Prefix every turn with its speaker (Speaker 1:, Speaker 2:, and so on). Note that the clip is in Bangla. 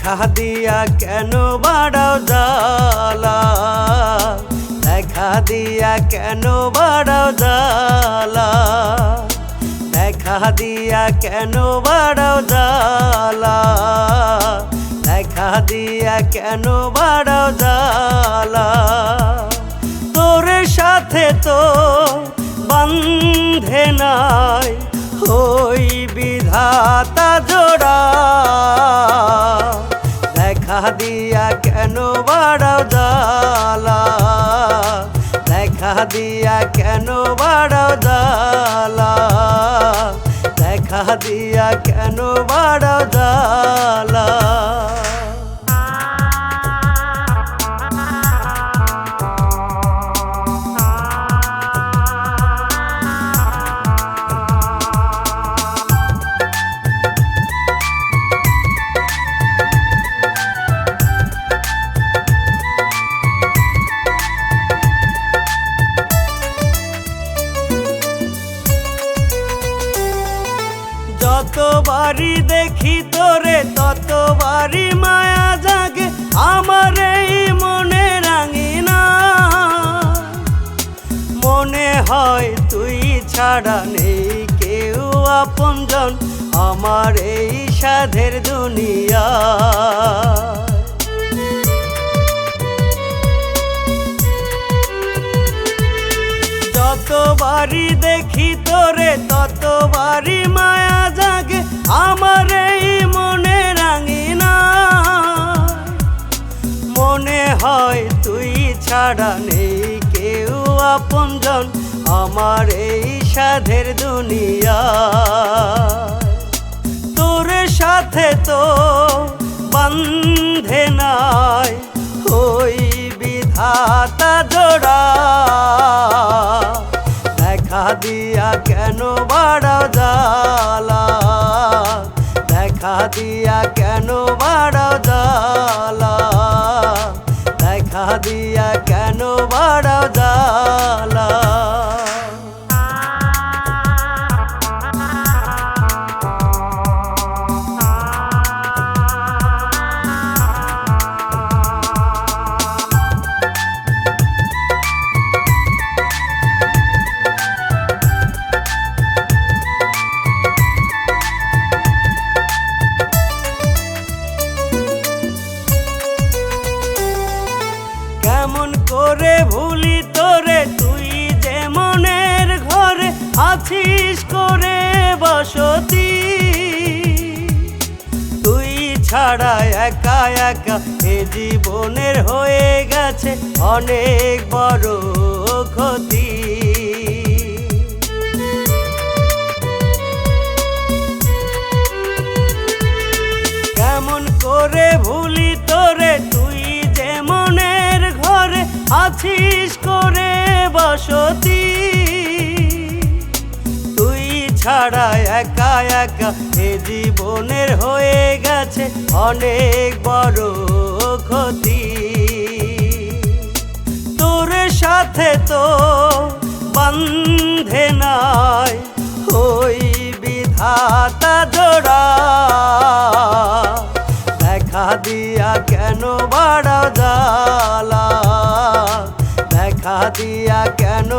Speaker 1: দিয়া কেন বাড়াও জালা দেখা দিয়া কেন বাড়াও জালা দেখা দিয়া কেন বাড়াও জালা দেখা দিয়া কেন বাড়াও জালা তোর সাথে তো বন্ধে নাই, ওই বিধাতা দিয়া কেন বাড়াও জালা দেখা দিয়া কেন বাড়াও জালা দেখা দিয়া কেন বাড়াও যতবারই দেখি তোরে ততবারই মায়া জাগে, আমার এই মনে রাঙি না মনে হয় তুই ছাড়া নেই কেউ আপনজন, আমার এই সাধের দুনিয়া। মনে হয় তুই ছাড়া নেই কেউ আপনজন আমার এই সাধের দুনিয়া। তোর সাথে তো বন্ধে নাই ওই বিধাতা জোড়া। দেখা দিয়া কেন বাড়াও জালা দেখা দিয়া কেন আছিস করে বসতি? তুই ছাড়া একা একা এ জীবনের হয়ে গেছে অনেক বড় ক্ষতি। কেমন করে ভুলি তোরে, তুই যে মনের ঘরে আছিস করে বসতি? ছাড়া একা একা এ জীবনের হয়ে গেছে অনেক বড় ক্ষতি। তোর সাথে তো বন্ধে নাই ওই বিধাতা জোড়া। দেখা দিয়া কেন বাড়া জালা দেখা দিয়া কেন